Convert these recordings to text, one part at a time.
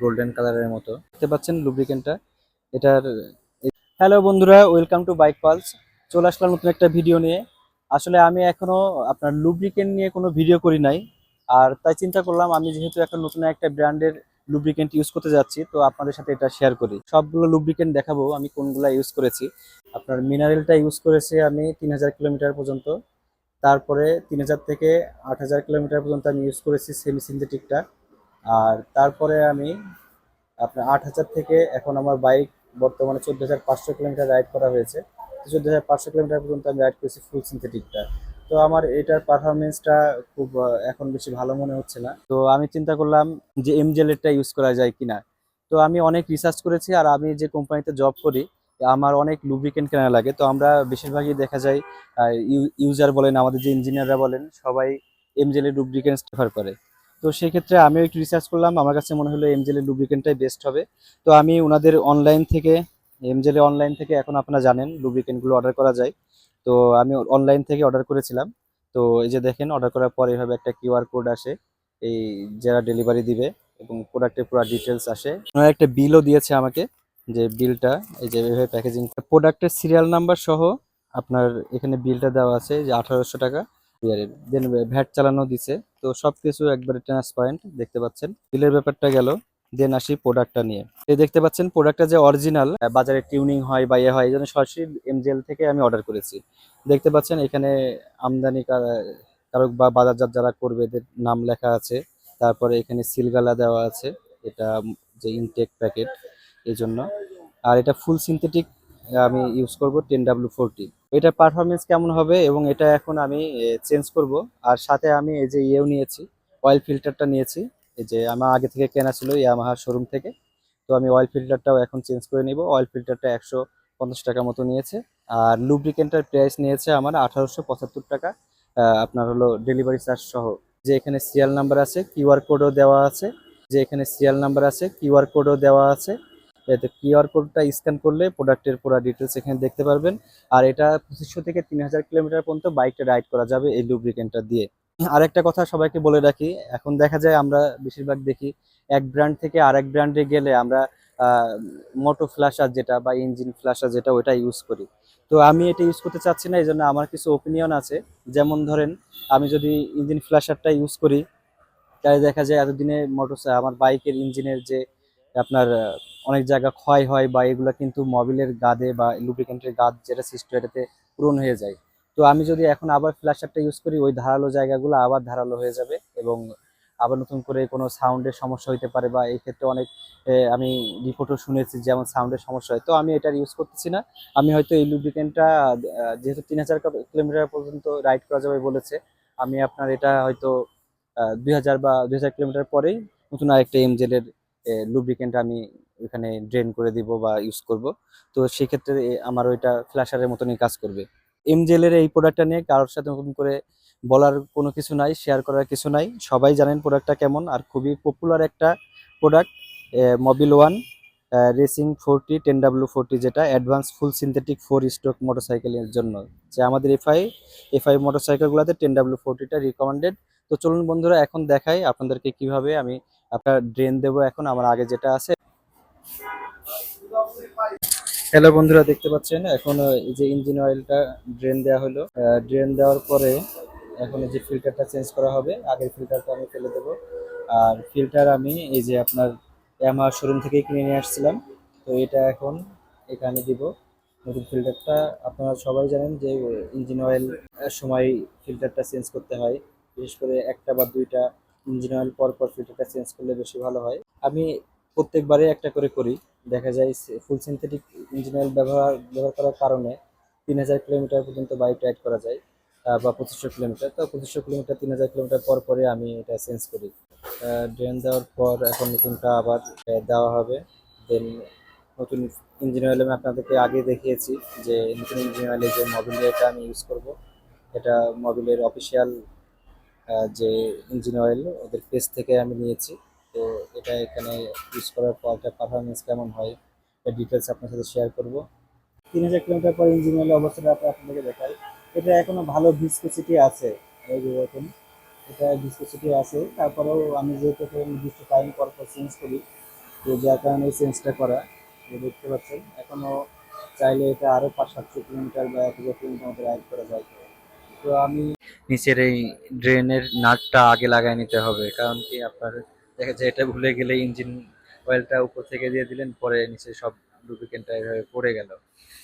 Golden কালারের মতো। দেখতে পাচ্ছেন লুব্রিকেন্টটা এটার, হ্যালো বন্ধুরা ওয়েলকাম টু বাইক পালস চলে আসলাম নতুন একটা ভিডিও নিয়ে। আসলে আমি এখনও আপনার লুব্রিকেন্ট নিয়ে কোনো ভিডিও করি নাই। আর তাই চিন্তা করলাম, আমি যেহেতু এখন নতুন একটা ব্র্যান্ডের লুব্রিকেন্ট ইউজ করতে যাচ্ছি, তো আপনাদের সাথে এটা শেয়ার করি। সবগুলো লুব্রিকেন্ট দেখাবো, আমি কোনগুলো ইউজ করেছি। আপনার মিনারেলটা ইউজ করেছি আমি তিন হাজার কিলোমিটার পর্যন্ত। তারপরে তিন হাজার থেকে আট হাজার কিলোমিটার পর্যন্ত আমি ইউজ করেছি সেমি সিনথেটিকটা আর তারপরে আমি আপনার আট হাজার থেকে এখন আমার বাইক বর্তমানে চোদ্দ হাজার পাঁচশো কিলোমিটার রাইড করা হয়েছে। চোদ্দ হাজার পাঁচশো কিলোমিটার পর্যন্ত আমি রাইড করেছি ফুল সিনথেটিকটা তো আমার এটার পারফরমেন্সটা খুব এখন বেশি ভালো মনে হচ্ছে না। তো আমি চিন্তা করলাম যে এমজেলেরটা ইউজ করা যায় কিনা। তো আমি অনেক রিসার্চ করেছি আর আমি যে কোম্পানিতে জব করি, আমার অনেক লুব্রিকেন্ট কেনা লাগে। তো আমরা বেশিরভাগই দেখা যায় ইউজার বলেন, আমাদের যে ইঞ্জিনিয়াররা বলেন, সবাই এমজেলের লুব্রিকেন্টস প্রেফার করে। তো সেই ক্ষেত্রে আমিও একটু রিসার্চ করলাম। আমার কাছে মনে হলো এমজেলের লুব্রিকেন্টটাই বেস্ট হবে। তো আমি ওনাদের অনলাইন থেকে এমজেলে অনলাইন থেকে এখন আপনারা জানেন লুব্রিকেন্টগুলো অর্ডার করা যায়। তো আমি অনলাইন থেকে অর্ডার করেছিলাম। তো এই যে দেখেন অর্ডার করার পর এভাবে একটা কিউআর কোড আসে। এই যারা ডেলিভারি দিবে এবং প্রোডাক্টের পুরো ডিটেলস আসে। ওনারা একটা বিলও দিয়েছে আমাকে যে বিলটা এই যে এভাবে প্যাকেজিং প্রোডাক্টের সিরিয়াল নাম্বার সহ আপনার এখানে বিলটা দেওয়া আছে যে আঠারোশো টাকা। দেন ভ্যাট চালানো দিছে। তো সবকিছু একবারে ট্রান্সপারেন্ট দেখতে পাচ্ছেন। বিলের ব্যাপারটা গেল, দেন আসি প্রোডাক্টটা নিয়ে। দেখতে পাচ্ছেন প্রোডাক্টটা যে অরিজিনাল বাজারে টিউনিং হয় বা ইয়ে হয়, এই জন্য সরাসরি এমজিএল থেকে আমি অর্ডার করেছি। দেখতে পাচ্ছেন এখানে আমদানি কার- কারক বা বাজারজাত যারা করবে, এদের নাম লেখা আছে। তারপরে এখানে সিলগালা দেওয়া আছে, এটা যে ইনটেক প্যাকেট এই জন্য আর এটা ফুল সিনথেটিক আমি ইউজ করব টেন ডাব্লিউ ফোরটি এটার পারফরমেন্স কেমন হবে এবং এটা এখন আমি চেঞ্জ করব। আর সাথে আমি এই যে ইয়েও নিয়েছি অয়েল ফিল্টারটা নিয়েছি। এই যে আমার আগে থেকে কেনা ছিল ইয়ামাহার শোরুম থেকে। তো আমি অয়েল ফিল্টারটাও এখন চেঞ্জ করে নিব। অয়েল ফিল্টারটা একশো পঞ্চাশ টাকা মতো নিয়েছে। আর লুব্রিকেন্টের প্রাইস নিয়েছে আমার আঠারোশো পঁচাত্তর টাকা। আপনার হলো ডেলিভারি চার্জ সহ। যে এখানে সিরিয়াল নাম্বার আছে কিউআর কোডও দেওয়া আছে। যে এখানে সিরিয়াল নাম্বার আছে কিউআর কোডও দেওয়া আছে। এতে কিউআর কোডটা স্ক্যান করলে প্রোডাক্টের পুরো ডিটেলস এখানে দেখতে পারবেন। আর এটা পঁচিশশো থেকে তিন হাজার কিলোমিটার পর্যন্ত বাইকটা রাইড করা যাবে এই লুব্রিকেন্টটা দিয়ে। আরেকটা কথা সবাইকে বলে রাখি, এখন দেখা যায় আমরা বেশিরভাগ দেখি, এক ব্র্যান্ড থেকে আরেক ব্র্যান্ডে গেলে আমরা মোটো ফ্ল্যাশার যেটা বা ইঞ্জিন ফ্ল্যাশার যেটা ওটা ইউজ করি। তো আমি এটা ইউজ করতে চাচ্ছি না এই জন্য আমার কিছু ওপিনিয়ন আছে। যেমন ধরেন, আমি যদি ইঞ্জিন ফ্ল্যাশারটা ইউজ করি, তাহলে দেখা যায় এতদিনে মোটর আমার বাইকের ইঞ্জিনের যে আপনার অনেক জায়গা ক্ষয় হয় বা এগুলো কিন্তু মোবিলের গাদে বা লুব্রিকেন্টের গাদ যেটা সৃষ্টি, এটাতে পূরণ হয়ে যায়। তো আমি যদি এখন আবার ফ্ল্যাশারটা ইউজ করি, ওই ধারালো জায়গাগুলো আবার ধারালো হয়ে যাবে এবং আবার নতুন করে কোনো সাউন্ডের সমস্যা হতে পারে বা এই ক্ষেত্রে অনেক আমি রিপোর্টও শুনেছি যেমন সাউন্ডের সমস্যা হয়। তো আমি এটা ইউজ করতেছি না। আমি হয়তো এই লুব্রিকেন্টটা যেহেতু তিন হাজার কিলোমিটার পর্যন্ত রাইড করা যাবে বলেছে, আমি আপনার এটা হয়তো দুই হাজার বা দুই হাজার কিলোমিটার পরেই নতুন আরেকটা এমজেলের লুব্রিকেন্ট আমি এখানে ড্রেন করে দিব বা ইউজ করব। তো সেক্ষেত্রে আমার ওইটা ফ্ল্যাশারের মতনই কাজ করবে। এমজেলের এই প্রোডাক্টটা নিয়ে কারোর সাথে নতুন করে বলার কোনো কিছু নাই শেয়ার করার কিছু নাই। সবাই জানেন প্রোডাক্টটা কেমন। আর খুবই পপুলার একটা product Mobil one racing forty ten W forty যেটা advance full synthetic four stroke মোটরসাইকেলের জন্য। যে আমাদের এফআই এফআই মোটরসাইকেলগুলোতে টেন ডাব্লিউ ফোরটিটা রিকমেন্ডেড তো চলুন বন্ধুরা, এখন দেখাই আপনাদেরকে কীভাবে আমি আপনার ড্রেন দেবো। এখন আমার আগে যেটা আছে হ্যালো বন্ধুরা, দেখতে পাচ্ছেন? এখন এই যে ইঞ্জিন অয়েলটা ড্রেন দেওয়া হলো। ড্রেন দেওয়ার পরে এখন এই যে ফিল্টারটা চেঞ্জ করা হবে, আগের ফিল্টারটা আমি ফেলে দেবো। আর ফিল্টার আমি এই যে আপনার আমার শোরুম থেকেই কিনে নিয়ে আসছিলাম। তো এটা এখন এখানে দিব। নতুন ফিল্টারটা আপনারা সবাই জানেন যে ইঞ্জিন অয়েল সময় ফিল্টারটা চেঞ্জ করতে হয়। বিশেষ করে একটা বা দুইটা ইঞ্জিন অয়েল পর পর ফিল্টারটা চেঞ্জ করলে বেশি ভালো হয়। আমি প্রত্যেকবারে একটা করে করি। দেখা যায় ফুল সিনথেটিক ইঞ্জিন অয়েল ব্যবহার ব্যবহার করার কারণে তিন হাজার কিলোমিটার পর্যন্ত বাইক রাইড করা যায় বা পঁচিশশো কিলোমিটার। তো পঁচিশশো কিলোমিটার, তিন হাজার কিলোমিটার পর পরে আমি এটা চেঞ্জ করি। ড্রেন দেওয়ার পর এখন নতুনটা আবার দেওয়া হবে। দেন নতুন ইঞ্জিন অয়েল আমি আপনাদেরকে আগে দেখিয়েছি যে নতুন ইঞ্জিন অয়েলে যে মোবিল এটা আমি ইউজ করব। এটা মোবিলের অফিসিয়াল যে ইঞ্জিন অয়েল ওদের পেজ থেকে আমি নিয়েছি। তো এটা এখানে ইউজ করার পর এটা পারফরমেন্স কেমন হয় এর ডিটেলস আপনার সাথে শেয়ার করব। তিন হাজার কিলোমিটার পর ইঞ্জিন অয়েল অবস্থাটা আপনি আপনাদেরকে দেখাই। এটা এখনও ভালো ভিসকোসিটি আছে, এই এটা ভিসকোসিটি আছে। তারপরেও আমি যেহেতু একটা নির্দিষ্ট টাইম পর পর চেঞ্জ করি, তো যার কারণে চেঞ্জটা করা, এই দেখতে পাচ্ছেন। এখনও চাইলে এটা আরও পাঁচ সাতশো কিলোমিটার বা এক হাজার কিলোমিটার রাইড করা যায়। তো আমি নিচের এই ড্রেনের নাটটা আগে লাগাই নিতে হবে, কারণ কি আপনার দেখা যায় এটা ভুলে গেলে ইঞ্জিন অয়েলটা উপর থেকে দিয়ে দিলেন, পরে নিচে সব লুব্রিকেন্টটা এভাবে পড়ে গেল।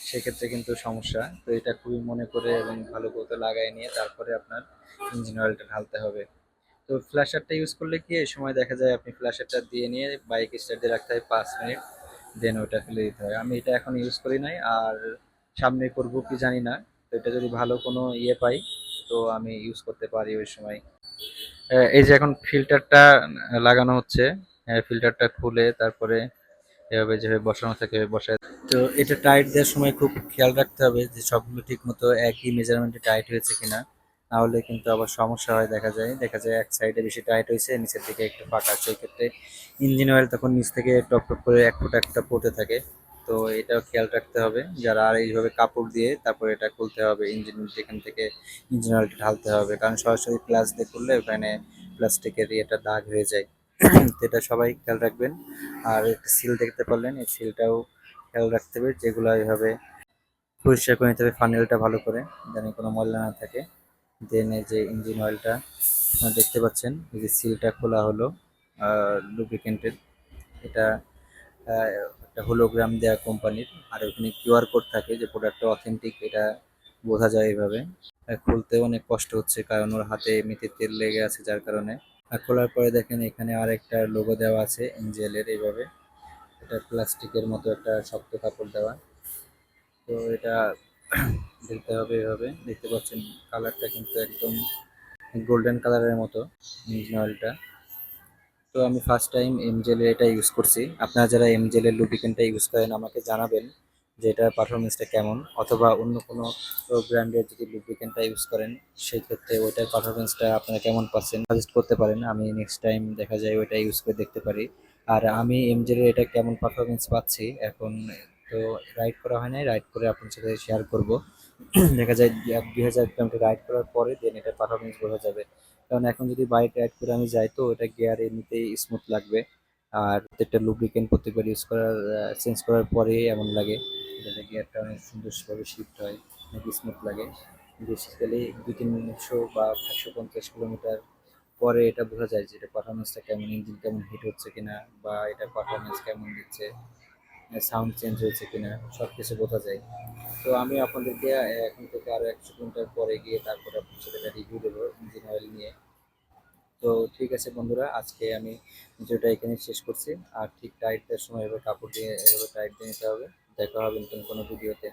সেক্ষেত্রে কিন্তু সমস্যা। তো এটা খুবই মনে করে এবং ভালো করে লাগাই নিয়ে তারপরে আপনার ইঞ্জিন অয়েলটা ঢালতে হবে। তো ফ্ল্যাশারটা ইউজ করলে কি এই সময় দেখা যায় আপনি ফ্ল্যাশারটা দিয়ে নিয়ে বাইক স্টার্ট দিয়ে রাখতে হয় পাঁচ মিনিট দেন ওটা ফেলে দিতে হয়। আমি এটা এখন ইউজ করি নাই, আর সামনে করব কি জানি না। তো এটা যদি ভালো কোনো ইয়ে পাই, তো আমি ইউজ করতে পারি ওই সময়। এই যে এখন ফিল্টারটা লাগানো হচ্ছে ফিল্টারটা খুলে তারপরে এভাবে যেভাবে বসানো থাকে, বসায়। তো এটা টাইট দেওয়ার সময় খুব খেয়াল রাখতে হবে যে সবগুলো ঠিক মতো একই মেজারমেন্টে টাইট হয়েছে কিনা। নাহলে কিন্তু আবার সমস্যা হয়, দেখা যায়। দেখা যায় এক সাইডে বেশি টাইট হয়েছে, নিচের দিকে একটু ফাঁকা সেই ক্ষেত্রে ইঞ্জিন অয়েল তখন নিচ থেকে টপ টপ করে এক ফুটা একটা পড়তে থাকে। তো এটাও খেয়াল রাখতে হবে। যারা আর এইভাবে কাপড় দিয়ে তারপর এটা খুলতে হবে ইঞ্জিন যেখান থেকে ইঞ্জিন অয়েলটা ঢালতে হবে। কারণ সরাসরি প্লাস দিয়ে করলে ওখানে প্লাস্টিকের ইয়েটা দাগ হয়ে যায়। তো এটা সবাই খেয়াল রাখবেন। আর একটা সিল দেখতে পারলেন, এই সিলটাও খেয়াল রাখতে হবে, যেগুলো এইভাবে পরিষ্কার করে নিতে হবে ফানেলটা ভালো করে, যেন কোনো ময়লা না থাকে। দেন এই যে ইঞ্জিন অয়েলটা দেখতে পাচ্ছেন, এই যে সিলটা খোলা হলো লুব্রিকেন্টের এটা একটা হোলোগ্রাম দেওয়া কোম্পানির আর ওখানে কিউআর কোড থাকে যে প্রোডাক্টটা অথেন্টিক এটা বোঝা যায় এইভাবে আর খুলতে অনেক কষ্ট হচ্ছে কারণ ওর হাতে এমনিতে তেল লেগে আছে যার কারণে। আর খোলার পরে দেখেন এখানে আর একটা লোগো দেওয়া আছে এঞ্জেলের এইভাবে। এটা প্লাস্টিকের মতো একটা শক্ত কাপড় দেওয়া। তো এটা দেখতে হবে এভাবে। দেখতে পাচ্ছেন কালারটা কিন্তু একদম গোল্ডেন কালারের মতো ইঞ্জিন অয়েলটা তো আমি ফার্স্ট টাইম এমজেলের এটা ইউজ করছি। আপনারা যারা এমজেলের লুব্রিকেন্টটা ইউজ করেন, আমাকে জানাবেন যে এটার পারফরমেন্সটা কেমন। অথবা অন্য কোনো ব্র্যান্ডের যদি লুব্রিকেন্টটা ইউজ করেন সেই ক্ষেত্রে ওইটার পারফরমেন্সটা আপনারা কেমন পাচ্ছেন সাজেস্ট করতে পারেন। আমি নেক্সট টাইম দেখা যায় ওইটা ইউজ করে দেখতে পারি। আর আমি এমজেলের এটা কেমন পারফরমেন্স পাচ্ছি, এখন তো রাইড করা হয় নাই। রাইড করে আপনার সাথে শেয়ার করব। দেখা যায় দুই হাজার কিলোমিটার রাইড করার পরে দেন এটার পারফরমেন্স বোঝা যাবে। কারণ এখন যদি বাইক রাইড করে আমি যাই, তো ওটা গিয়ার এমনিতেই স্মুথ লাগবে। আর প্রত্যেকটা লুব্রিকেন্ট প্রত্যেকবার ইউজ করার চেঞ্জ করার পরেই এমন লাগে। যাতে গিয়ারটা অনেক সুন্দরভাবে শিফট হয়, অনেক স্মুথ লাগে। বেসিক্যালি দুই তিনশো বা একশো পঞ্চাশ কিলোমিটার পরে এটা বোঝা যায় যে এটা পারফরমেন্সটা কেমন ইঞ্জিন কেমন হিট হচ্ছে কিনা বা এটা পারফরমেন্স কেমন দিচ্ছে। সাউন্ড চেঞ্জ হয়েছে কিনা সব কিছু বোঝা যায়। তো আমি আপনাদেরকে এখন থেকে আরও একশো ঘণ্টার পরে গিয়ে তারপরে আপনার সাথে রিভিউ দেবো ইঞ্জিন অয়েল নিয়ে। তো ঠিক আছে বন্ধুরা, আজকে আমি ভিডিওটা এখানে শেষ করছি। আর ঠিক টাইট দেওয়ার সময় এবার কাপড় দিয়ে এভাবে টাইট দিয়ে নিতে হবে। দেখা হবে নতুন কোনো ভিডিওতে